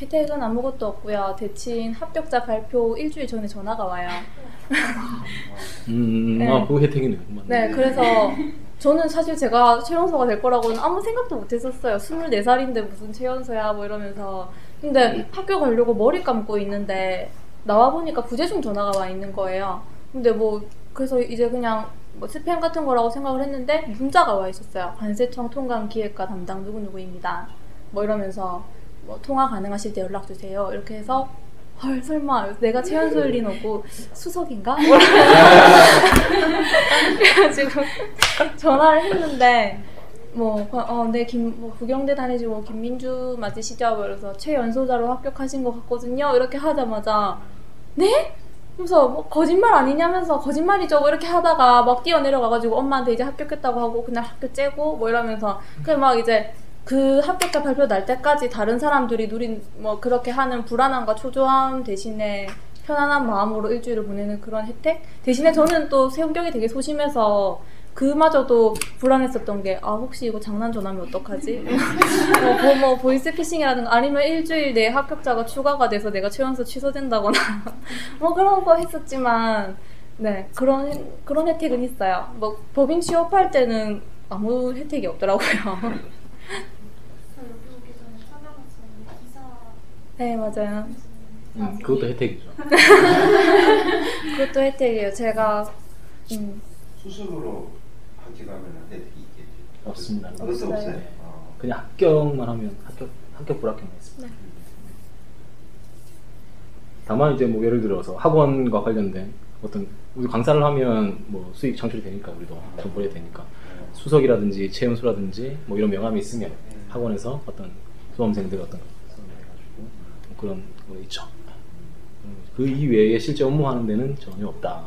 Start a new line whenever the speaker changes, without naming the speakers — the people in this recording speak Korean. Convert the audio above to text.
혜택은 아무것도 없고요. 대신 합격자 발표 일주일 전에 전화가 와요.
음,
네.
아, 그 혜택이네요.
네, 그래서 저는 사실 제가 최연소가 될 거라고는 아무 생각도 못 했었어요. 24살인데 무슨 최연소야 뭐 이러면서. 근데 학교 가려고 머리 감고 있는데 나와 보니까 부재중 전화가 와 있는 거예요. 근데 뭐 그래서 이제 그냥 뭐 스팸 같은 거라고 생각을 했는데 문자가 와 있었어요. 관세청 통관 기획과 담당 누구누구입니다. 뭐 이러면서 뭐 통화 가능하실 때 연락 주세요. 이렇게 해서 헐 설마 내가 최연소일 리는 없고 수석인가? 그래가지고 전화를 했는데 뭐, 어, 네, 김, 뭐, 부경대 다니시고 김민주 맞으시죠? 그래서 최연소자로 합격하신 것 같거든요. 이렇게 하자마자, 네? 그래서 뭐 거짓말 아니냐면서 거짓말이죠. 뭐 이렇게 하다가 막 뛰어내려가가지고 엄마한테 이제 합격했다고 하고 그날 학교 째고 뭐 이러면서 그냥 막 이제 그 합격자 발표 날 때까지 다른 사람들이 누린 뭐 그렇게 하는 불안함과 초조함 대신에 편안한 마음으로 일주일을 보내는 그런 혜택 대신에 저는 또 성격이 되게 소심해서 그마저도 불안했었던 게 아 혹시 이거 장난 전화면 어떡하지? 뭐, 뭐, 뭐 보이스피싱이라든가 아니면 일주일 내에 합격자가 추가가 돼서 내가 최연소 취소된다거나 뭐 그런 거 했었지만 네 그런 그런 혜택은 있어요. 뭐 법인 취업할 때는 아무 혜택이 없더라고요.
저 여기 오기 전에 찾아봤었는데 기사
네 맞아요.
음, 그것도 혜택이죠.
그것도 혜택이에요. 제가 음,
수습으로 합격하면 혜택이 있겠죠.
없습니다.
그것도
없어요.
없어요. 어.
그냥 합격만 하면 합격, 합격 불합격만 있습니다.
네.
다만 이제 뭐 예를 들어서 학원과 관련된 어떤 우리 강사를 하면 뭐 수익 창출이 되니까 우리도 좀 벌어야 되니까 수석이라든지 체험수라든지 뭐 이런 명함이 있으면 학원에서 어떤 수험생들 어떤 그런 거 있죠. 그 이외에 실제 업무하는 데는 전혀 없다.